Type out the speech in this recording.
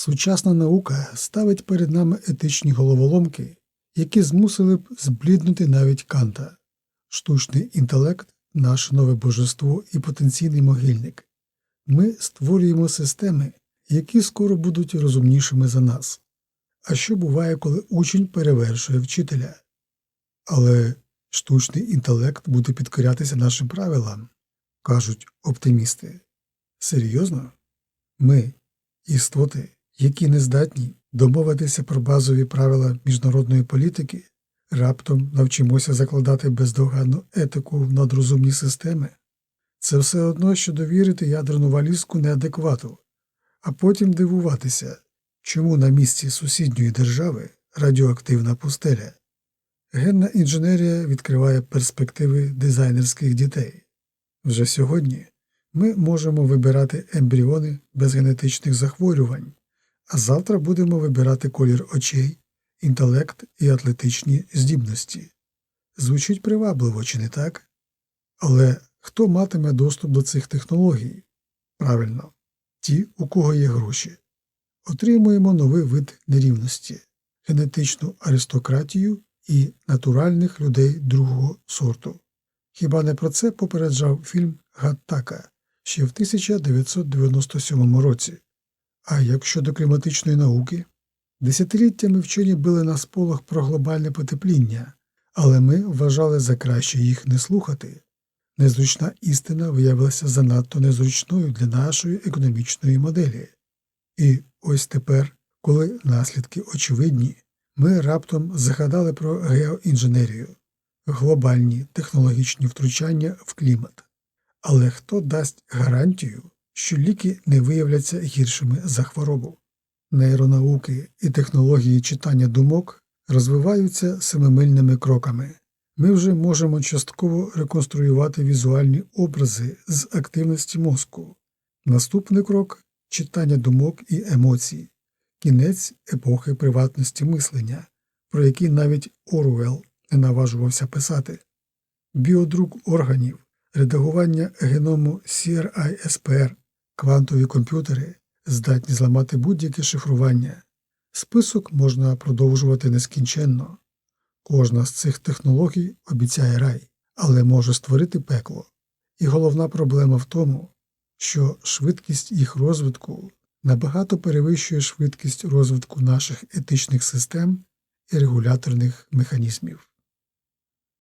Сучасна наука ставить перед нами етичні головоломки, які змусили б збліднути навіть Канта. Штучний інтелект наше нове божество і потенційний могильник. Ми створюємо системи, які скоро будуть розумнішими за нас. А що буває, коли учень перевершує вчителя? Але штучний інтелект буде підкорятися нашим правилам, кажуть оптимісти. Серйозно? Ми, істоти, які не здатні домовитися про базові правила міжнародної політики, раптом навчимося закладати бездоганну етику в надрозумні системи. Це все одно, що довірити ядерну валізку неадеквату, а потім дивуватися, чому на місці сусідньої держави радіоактивна пустеля. Генна інженерія відкриває перспективи дизайнерських дітей. Вже сьогодні ми можемо вибирати ембріони без генетичних захворювань, а завтра будемо вибирати колір очей, інтелект і атлетичні здібності. Звучить привабливо, чи не так? Але хто матиме доступ до цих технологій? Правильно, ті, у кого є гроші. Отримуємо новий вид нерівності, генетичну аристократію і натуральних людей другого сорту. Хіба не про це попереджав фільм Гаттака ще в 1997 році? А як щодо кліматичної науки? Десятиліттями вчені били на сполох про глобальне потепління, але ми вважали за краще їх не слухати. Незручна істина виявилася занадто незручною для нашої економічної моделі. І ось тепер, коли наслідки очевидні, ми раптом згадали про геоінженерію, глобальні технологічні втручання в клімат. Але хто дасть гарантію, що ліки не виявляться гіршими за хворобу? Нейронауки і технології читання думок розвиваються семимильними кроками. Ми вже можемо частково реконструювати візуальні образи з активності мозку. Наступний крок читання думок і емоцій, кінець епохи приватності мислення, про який навіть Орвел не наважувався писати, біодрук органів, редагування геному CRISPR, квантові комп'ютери здатні зламати будь-яке шифрування. Список можна продовжувати нескінченно. Кожна з цих технологій обіцяє рай, але може створити пекло. І головна проблема в тому, що швидкість їх розвитку набагато перевищує швидкість розвитку наших етичних систем і регуляторних механізмів.